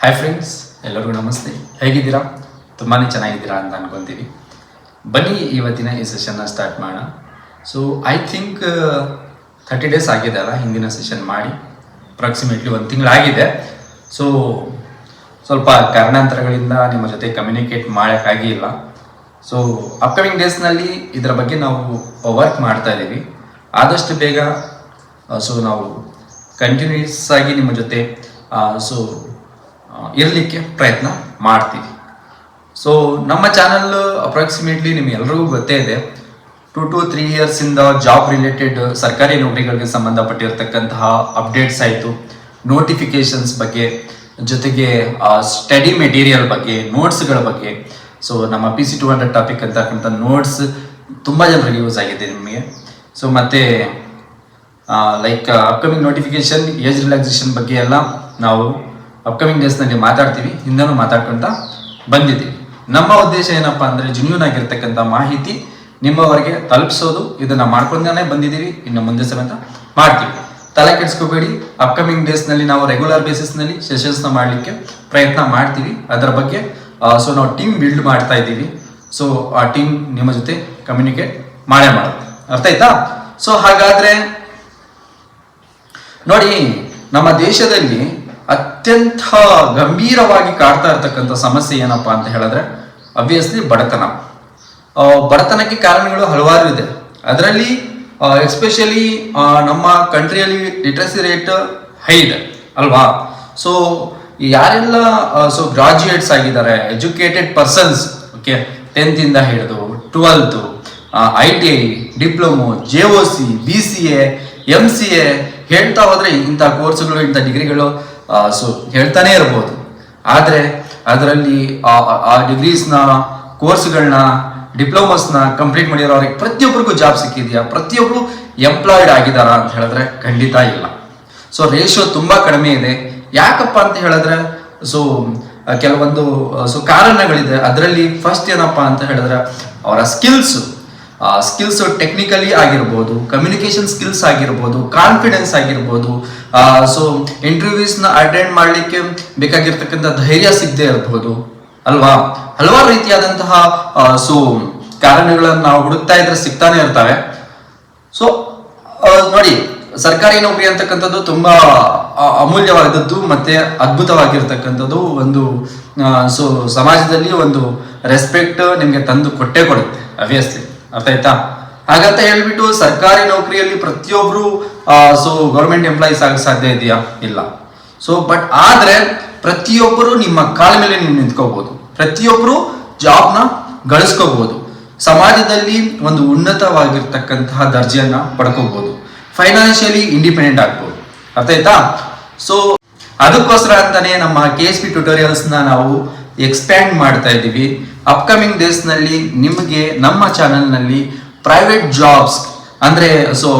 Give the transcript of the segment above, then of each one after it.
Hi friends ಎಲ್ಲರಿಗೂ ನಮಸ್ತೆ. ಹೇಗಿದ್ದೀರಾ? ತುಂಬಾ ಚೆನ್ನಾಗಿದ್ದೀರಾ ಅಂತ ಅನ್ಕೊತೀವಿ. ಬನ್ನಿ, ಇವತ್ತಿನ ಈ ಸೆಷನ್ನ ಸ್ಟಾರ್ಟ್ ಮಾಡೋಣ. So I think thirty days ಆಗಿದೆ ಅಲ್ಲ, ಹಿಂದಿನ ಸೆಷನ್ ಮಾಡಿ. ಅಪ್ರಾಕ್ಸಿಮೇಟ್ಲಿ ಒಂದು ತಿಂಗಳಾಗಿದೆ. ಸೊ ಸ್ವಲ್ಪ ಕಾರಣಾಂತರಗಳಿಂದ ನಿಮ್ಮ ಜೊತೆ ಕಮ್ಯುನಿಕೇಟ್ ಮಾಡೋಕ್ಕಾಗಿಲ್ಲ. ಸೊ ಅಪ್ಕಮಿಂಗ್ ಡೇಸ್ನಲ್ಲಿ ಇದರ ಬಗ್ಗೆ ನಾವು ವರ್ಕ್ ಮಾಡ್ತಾ ಇದ್ದೀವಿ. ಆದಷ್ಟು ಬೇಗ ಸೊ ನಾವು ಕಂಟಿನ್ಯೂಸ್ ಆಗಿ ನಿಮ್ಮ ಜೊತೆ ಸೊ ಇರಲಿಕ್ಕೆ ಪ್ರಯತ್ನ ಮಾಡ್ತೀವಿ. ಸೊ ನಮ್ಮ ಚಾನಲ್ ಅಪ್ರಾಕ್ಸಿಮೇಟ್ಲಿ ನಿಮ್ಗೆ ಎಲ್ರಿಗೂ ಗೊತ್ತೇ ಇದೆ. ಟು ಟು ತ್ರೀ ಇಯರ್ಸಿಂದ ಜಾಬ್ ರಿಲೇಟೆಡ್ ಸರ್ಕಾರಿ ನೌಕರಿಗಳಿಗೆ ಸಂಬಂಧಪಟ್ಟಿರ್ತಕ್ಕಂತಹ ಅಪ್ಡೇಟ್ಸ್ ಆಯಿತು. ನೋಟಿಫಿಕೇಶನ್ಸ್ ಬಗ್ಗೆ, ಜೊತೆಗೆ ಸ್ಟಡಿ ಮೆಟೀರಿಯಲ್ ಬಗ್ಗೆ ನೋಟ್ಸ್ಗಳ ಬಗ್ಗೆ. ಸೊ ನಮ್ಮ P C two hundred topic ಅಂತಕ್ಕಂಥ ನೋಟ್ಸ್ ತುಂಬ ಜನರಿಗೆ ಯೂಸ್ ಆಗಿದೆ ನಿಮಗೆ. ಸೊ ಮತ್ತೆ like upcoming notification age relaxation ಬಗ್ಗೆ ಎಲ್ಲ ನಾವು ಅಪ್ಕಮಿಂಗ್ ಡೇಸ್ನಲ್ಲಿ ಮಾತಾಡ್ತೀವಿ ಹಿಂದೆನೂ ಮಾತಾಡ್ಕೊಂತ ಬಂದಿದ್ದೀವಿ. ನಮ್ಮ ಉದ್ದೇಶ ಏನಪ್ಪಾ ಅಂದರೆ ಜೆನ್ಯೂನ್ ಆಗಿರ್ತಕ್ಕಂಥ ಮಾಹಿತಿ ನಿಮ್ಮವರೆಗೆ ತಲುಪಿಸೋದು. ಇದನ್ನ ಮಾಡ್ಕೊಂಡೇ ಬಂದಿದ್ದೀವಿ. ಇನ್ನು ಮುಂದೆ ಸಮೇತ ಮಾಡ್ತೀವಿ. ತಲೆ ಕೆಡಿಸ್ಕೋಬೇಡಿ. ಅಪ್ಕಮಿಂಗ್ ಡೇಸ್ನಲ್ಲಿ ನಾವು ರೆಗ್ಯುಲರ್ ಬೇಸಿಸ್ನಲ್ಲಿ ಸೆಷನ್ಸ್ನ ಮಾಡಲಿಕ್ಕೆ ಪ್ರಯತ್ನ ಮಾಡ್ತೀವಿ. ಅದರ ಬಗ್ಗೆ ಸೊ ನಾವು ಟೀಮ್ ಬಿಲ್ಡ್ ಮಾಡ್ತಾ ಇದ್ದೀವಿ. ಸೊ ಆ ಟೀಮ್ ನಿಮ್ಮ ಜೊತೆ ಕಮ್ಯುನಿಕೇಟ್ ಮಾಡೇ ಮಾಡುತ್ತೆ. ಅರ್ಥ ಆಯ್ತಾ? ಸೊ ಹಾಗಾದ್ರೆ ನೋಡಿ, ನಮ್ಮ ದೇಶದಲ್ಲಿ ಅತ್ಯಂತ ಗಂಭೀರವಾಗಿ ಕಾಡ್ತಾ ಇರ್ತಕ್ಕಂಥ ಸಮಸ್ಯೆ ಏನಪ್ಪಾ ಅಂತ ಹೇಳಿದ್ರೆ ಅಬ್ವಿಯಸ್ಲಿ ಬಡತನ. ಬಡತನಕ್ಕೆ ಕಾರಣಗಳು ಹಲವಾರು ಇದೆ. ಅದರಲ್ಲಿ ಎಸ್ಪೆಷಲಿ ನಮ್ಮ ಕಂಟ್ರಿಯಲ್ಲಿ ಲಿಟ್ರಸಿ ರೇಟ್ ಹೈ ಇದೆ, ಅಲ್ವಾ? ಸೊ ಯಾರೆಲ್ಲ ಸೊ ಗ್ರಾಜ್ಯುಯೇಟ್ಸ್ ಆಗಿದ್ದಾರೆ ಎಜುಕೇಟೆಡ್ ಪರ್ಸನ್ಸ್ ಓಕೆ ಟೆಂತಿಂದ ಹಿಡಿದು twelfth I T I diploma J O C B C A M C A ಹೇಳ್ತಾ ಹೋದ್ರೆ ಇಂಥ ಕೋರ್ಸ್ಗಳು ಇಂಥ ಡಿಗ್ರಿಗಳು ಸೊ ಹೇಳ್ತಾನೆ ಇರ್ಬೋದು. ಆದರೆ ಅದರಲ್ಲಿ ಆ- ಡಿಗ್ರೀಸ್ನ ಕೋರ್ಸ್ಗಳನ್ನ ಡಿಪ್ಲೊಮಸ್ನ ಕಂಪ್ಲೀಟ್ ಮಾಡಿರೋರಿಗೆ ಪ್ರತಿಯೊಬ್ಬರಿಗೂ ಜಾಬ್ ಸಿಕ್ಕಿದೆಯಾ? ಪ್ರತಿಯೊಬ್ಬರು ಎಂಪ್ಲಾಯ್ಡ್ ಆಗಿದಾರಾ ಅಂತ ಹೇಳಿದ್ರೆ ಖಂಡಿತ ಇಲ್ಲ. ಸೊ ರೇಷಿಯೋ ತುಂಬಾ ಕಡಿಮೆ ಇದೆ. ಯಾಕಪ್ಪ ಅಂತ ಹೇಳಿದ್ರೆ ಸೊ ಕೆಲವೊಂದು ಸೊ ಕಾರಣಗಳಿದೆ. ಅದರಲ್ಲಿ ಫಸ್ಟ್ ಏನಪ್ಪಾ ಅಂತ ಹೇಳಿದ್ರೆ, ಅವರ ಸ್ಕಿಲ್ಸ್ ಸ್ಕಿಲ್ಸ್ ಟೆಕ್ನಿಕಲಿ ಆಗಿರ್ಬೋದು ಕಮ್ಯುನಿಕೇಶನ್ ಸ್ಕಿಲ್ಸ್ ಆಗಿರ್ಬೋದು ಕಾನ್ಫಿಡೆನ್ಸ್ ಆಗಿರ್ಬೋದು ಸೊ ಇಂಟರ್ವ್ಯೂಸ್ನ ಅಟೆಂಡ್ ಮಾಡಲಿಕ್ಕೆ ಬೇಕಾಗಿರ್ತಕ್ಕಂಥ ಧೈರ್ಯ ಸಿಗದೆ ಇರ್ಬೋದು, ಅಲ್ವಾ? ಹಲವಾರು ರೀತಿಯಾದಂತಹ ಸೊ ಕಾರಣಗಳನ್ನು ನಾವು ಹುಡುಕ್ತಾ ಇದ್ರೆ ಸಿಗ್ತಾನೆ ಇರ್ತವೆ. ಸೊ ನೋಡಿ, ಸರ್ಕಾರಿ ನೌಕರಿ ಅಂತಕ್ಕಂಥದ್ದು ತುಂಬಾ ಅಮೂಲ್ಯವಾದದ್ದು ಮತ್ತೆ ಅದ್ಭುತವಾಗಿರ್ತಕ್ಕಂಥದ್ದು ಒಂದು ಸೊ ಸಮಾಜದಲ್ಲಿ ಒಂದು ರೆಸ್ಪೆಕ್ಟ್ ನಿಮಗೆ ತಂದು ಕೊಟ್ಟೇ ಕೊಡುತ್ತೆ ಅಬ್ವಿಯಸ್ಲಿ ಅರ್ಥ ಆಯ್ತಾ? ಹಾಗಂತ ಹೇಳ್ಬಿಟ್ಟು ಸರ್ಕಾರಿ ನೌಕರಿಯಲ್ಲಿ ಪ್ರತಿಯೊಬ್ರು ಸೊ ಗೌರ್ಮೆಂಟ್ ಎಂಪ್ಲಾಯೀಸ್ ಆಗ ಸಾಧ್ಯ ಇದೆಯಾ? ಇಲ್ಲ. ಸೊ ಬಟ್ ಆದ್ರೆ ಪ್ರತಿಯೊಬ್ಬರು ನಿಮ್ಮ ಕಾಲ ಮೇಲೆ ನೀವು ನಿಂತ್ಕೋಬಹುದು ಪ್ರತಿಯೊಬ್ಬರು ಜಾಬ್ನ ಗಳಿಸ್ಕೋಬಹುದು ಸಮಾಜದಲ್ಲಿ ಒಂದು ಉನ್ನತವಾಗಿರ್ತಕ್ಕಂತಹ ದರ್ಜೆಯನ್ನ ಪಡ್ಕೋಬಹುದು ಫೈನಾನ್ಷಿಯಲಿ ಇಂಡಿಪೆಂಡೆಂಟ್ ಆಗ್ಬೋದು. ಅರ್ಥ ಆಯ್ತಾ? ಸೊ ಅದಕ್ಕೋಸ್ಕರ ಅಂತಾನೆ ನಮ್ಮ ಕೆ ಎಸ್ ಪಿ ಟ್ಯುಟೋರಿಯಲ್ಸ್ನ ನಾವು ಎಕ್ಸ್ಪ್ಯಾಂಡ್ ಮಾಡ್ತಾ ಇದ್ದೀವಿ. ಅಪ್ಕಮಿಂಗ್ ಡೇಸ್ನಲ್ಲಿ ನಿಮಗೆ ನಮ್ಮ ಚಾನಲ್ನಲ್ಲಿ ಪ್ರೈವೇಟ್ ಜಾಬ್ಸ್ ಅಂದರೆ so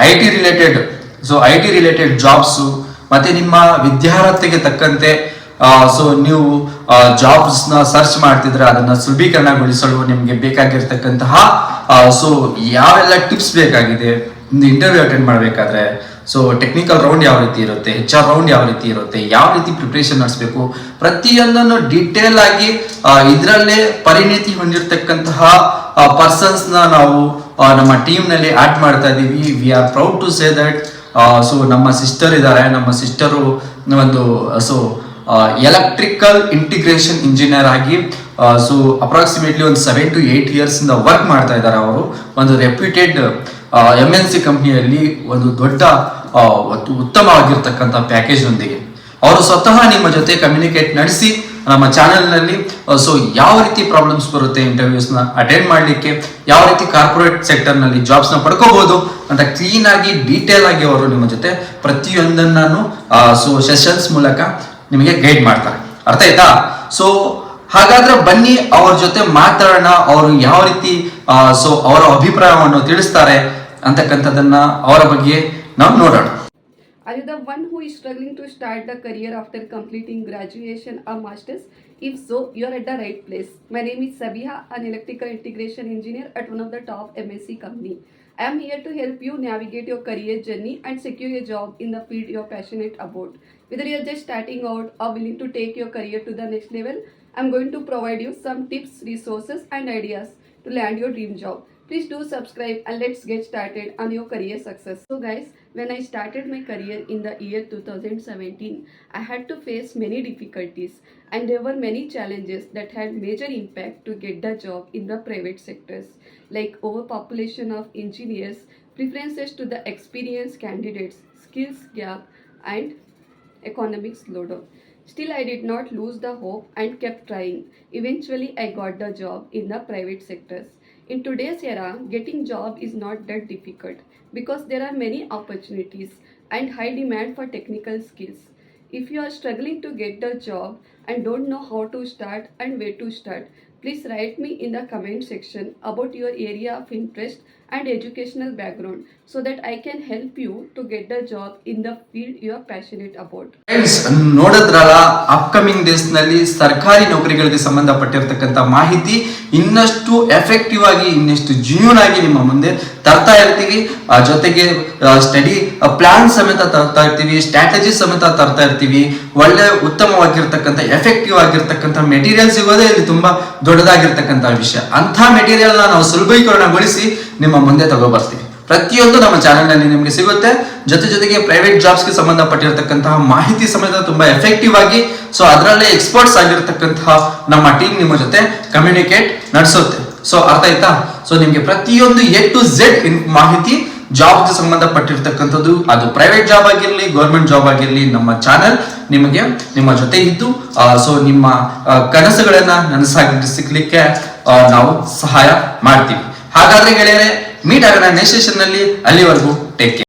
I T related so I T related jobs ಮತ್ತೆ ನಿಮ್ಮ ವಿದ್ಯಾರ್ಹತೆಗೆ ತಕ್ಕಂತೆ ಸೊ ನೀವು ಜಾಬ್ಸ್ನ ಸರ್ಚ್ ಮಾಡ್ತಿದ್ರೆ ಅದನ್ನ ಸುಲಭೀಕರಣಗೊಳಿಸಲು ನಿಮಗೆ ಬೇಕಾಗಿರ್ತಕ್ಕಂತಹ ಸೊ ಯಾವೆಲ್ಲ ಟಿಪ್ಸ್ ಬೇಕಾಗಿದೆ ಇಂಟರ್ವ್ಯೂ ಅಟೆಂಡ್ ಮಾಡಬೇಕಾದ್ರೆ ಸೊ ಟೆಕ್ನಿಕಲ್ ರೌಂಡ್ ಯಾವ ರೀತಿ ಇರುತ್ತೆ? ಹೆಚ್ ಆರ್ ರೌಂಡ್ ಯಾವ ರೀತಿ ಇರುತ್ತೆ? ಯಾವ ರೀತಿ ಪ್ರಿಪ್ರೇಷನ್ ನಡೆಸಬೇಕು? ಪ್ರತಿಯೊಂದನ್ನು ಡೀಟೇಲ್ ಆಗಿ ಇದರಲ್ಲೇ ಪರಿಣಿತಿ ಹೊಂದಿರತಕ್ಕಂತಹ ಪರ್ಸನ್ಸ್ನ ನಾವು ನಮ್ಮ ಟೀಮ್ನಲ್ಲಿ ಆಡ್ ಮಾಡ್ತಾ ಇದ್ದೀವಿ. We are proud to say that so ನಮ್ಮ ಸಿಸ್ಟರ್ ಇದ್ದಾರೆ. ನಮ್ಮ ಸಿಸ್ಟರು ಒಂದು ಸೊ ಎಲೆಕ್ಟ್ರಿಕಲ್ ಇಂಟಿಗ್ರೇಷನ್ ಇಂಜಿನಿಯರ್ ಆಗಿ ಸೊ ಅಪ್ರಾಕ್ಸಿಮೇಟ್ಲಿ ಒಂದು ಸೆವೆನ್ ಟು ಏಟ್ ಇಯರ್ಸ್ ಇಂದ ವರ್ಕ್ ಮಾಡ್ತಾ ಇದ್ದಾರೆ ಅವರು. ಒಂದು ರೆಪ್ಯೂಟೆಡ್ ಎಂ ಎನ್ ಸಿ ಕಂಪ್ನಿಯಲ್ಲಿ ಒಂದು ದೊಡ್ಡ ಉತ್ತಮವಾಗಿರ್ತಕ್ಕಂಥ ಪ್ಯಾಕೇಜ್ ಒಂದಿಗೆ ಅವರು ಸ್ವತಃ ನಿಮ್ಮ ಜೊತೆ ಕಮ್ಯುನಿಕೇಟ್ ನಡೆಸಿ, ನಮ್ಮ ಚಾನೆಲ್ನಲ್ಲಿ ಸೊ ಯಾವ ರೀತಿ ಪ್ರಾಬ್ಲಮ್ಸ್ ಬರುತ್ತೆ ಇಂಟರ್ವ್ಯೂಸ್ನ ಅಟೆಂಡ್ ಮಾಡಲಿಕ್ಕೆ, ಯಾವ ರೀತಿ ಕಾರ್ಪೊರೇಟ್ ಸೆಕ್ಟರ್ನಲ್ಲಿ ಜಾಬ್ಸ್ನ ಪಡ್ಕೋಬಹುದು ಅಂತ ಕ್ಲೀನ್ ಆಗಿ ಡೀಟೇಲ್ ಆಗಿ ಅವರು ನಿಮ್ಮ ಜೊತೆ ಪ್ರತಿಯೊಂದನ್ನು ಸೊ ಸೆಷನ್ಸ್ ಮೂಲಕ ನಿಮಗೆ ಗೈಡ್ ಮಾಡ್ತಾರೆ. ಅರ್ಥ ಆಯ್ತಾ? ಸೊ ಹಾಗಾದ್ರೆ ಬನ್ನಿ, ಅವ್ರ ಜೊತೆ ಮಾತಾಡೋಣ, ಅವರು ಯಾವ ರೀತಿ ಸೊ ಅವರ ಅಭಿಪ್ರಾಯವನ್ನು ತಿಳಿಸ್ತಾರೆ. ಅಂತಕ್ಕಂಥದ್ದನ್ನ ಅವರ ಬಗ್ಗೆ ನಾವು ನೋಡೋಣ Are you the one who is struggling to start the career after completing graduation or masters? If so, you are at the right place. My name is Sabiha, an electrical integration engineer at one of the top MSc company. I am here to help you navigate your career journey and secure a job in the field you're passionate about. Whether you're just starting out or willing to take your career to the next level, I'm going to provide you some tips, resources, and ideas to land your dream job. Please do subscribe and let's get started on your career success. So, guys, when I started my career in the year 2017, I had to face many difficulties and there were many challenges that had major impact to get the job in the private sectors like overpopulation of engineers, preferences to the experienced candidates, skills gap, and economic slowdown. Still, I did not lose the hope and kept trying. Eventually, I got the job in the private sectors. In today's era, getting job is not that difficult because there are many opportunities and high demand for technical skills. If you are struggling to get the job and don't know how to start and where to start, please write me in the comment section about your area of interest and educational background so that I can help you to get the job in the field you are passionate about. Friends ನೋಡಿದ್ರಲ್ಲ upcoming ಡೇಸ್ನಲ್ಲಿ ಸರ್ಕಾರಿ ನೌಕರಿಗಳಿಗೆ ಸಂಬಂಧಪಟ್ಟಿರ್ತಕ್ಕಂಥ ಮಾಹಿತಿ ಇನ್ನಷ್ಟು effective ಆಗಿ ಇನ್ನಷ್ಟು ಜ್ಯೂನ್ ಆಗಿ ನಿಮ್ಮ ಮುಂದೆ ತರ್ತಾ ಇರ್ತೀವಿ. ಜೊತೆಗೆ ಸ್ಟಡಿ ಪ್ಲಾನ್ ಸಮೇತ ತರ್ತಾ ಇರ್ತೀವಿ. ಸ್ಟ್ರಾಟಜಿ ಸಮೇತ ತರ್ತಾ ಇರ್ತೀವಿ. ಒಳ್ಳೆ ಉತ್ತಮವಾಗಿರ್ತಕ್ಕಂಥ ಎಫೆಕ್ಟಿವ್ ಆಗಿರ್ತಕ್ಕಂಥ ಮೆಟೀರಿಯಲ್ ಸಿಗೋದೇ ಇಲ್ಲಿ ತುಂಬಾ ದೊಡ್ಡದಾಗಿರ್ತಕ್ಕಂಥ ವಿಷಯ. ಅಂಥ ಮೆಟೀರಿಯಲ್ ನಾವು ಸುಲಭೀಕರಣಗೊಳಿಸಿ ನಿಮ್ಮ ಮುಂದೆ ತಗೋಬರ್ತೀವಿ. ಪ್ರತಿಯೊಂದು ನಮ್ಮ ಚಾನೆಲ್ನಲ್ಲಿ ನಿಮಗೆ ಸಿಗುತ್ತೆ. ಜೊತೆ ಜೊತೆಗೆ ಪ್ರೈವೇಟ್ ಜಾಬ್ಸ್ಗೆ ಸಂಬಂಧಪಟ್ಟಿರ್ತಕ್ಕಂತಹ ಮಾಹಿತಿ ಸಮೇತ ತುಂಬಾ ಎಫೆಕ್ಟಿವ್ ಆಗಿ ಸೊ ಅದರಲ್ಲೇ ಎಕ್ಸ್ಪರ್ಟ್ಸ್ ಆಗಿರ್ತಕ್ಕಂತಹ ನಮ್ಮ ಟೀಮ್ ನಿಮ್ಮ ಜೊತೆ ಕಮ್ಯುನಿಕೇಟ್ ನಡೆಸುತ್ತೆ. ಸೊ ಅರ್ಥ ಆಯ್ತಾ? ಸೊ ನಿಮ್ಗೆ ಪ್ರತಿಯೊಂದು ಎ ಟು ಝೆಡ್ ಮಾಹಿತಿ ಜಾಬ್ಗೆ ಸಂಬಂಧಪಟ್ಟಿರ್ತಕ್ಕಂಥದ್ದು. ಅದು ಪ್ರೈವೇಟ್ ಜಾಬ್ ಆಗಿರಲಿ ಗೌರ್ಮೆಂಟ್ ಜಾಬ್ ಆಗಿರ್ಲಿ, ನಮ್ಮ ಚಾನೆಲ್ ನಿಮಗೆ ನಿಮ್ಮ ಜೊತೆ ಇದ್ದು ಸೊ ನಿಮ್ಮ ಕನಸುಗಳನ್ನ ನನಸಾಗಿಸಲಿಕ್ಕೆ ನಾವು ಸಹಾಯ ಮಾಡ್ತೀವಿ. ಹಾಗಾದ್ರೆ ಗೆಳೆಯರೆ ಮೀಟ್ ಆಗೋಣ ನೆಕ್ಸ್ಟ್ ಸೆಷನ್ನಲ್ಲಿ. ಅಲ್ಲಿವರೆಗೂ ಟೇಕ್ ಕೇರ್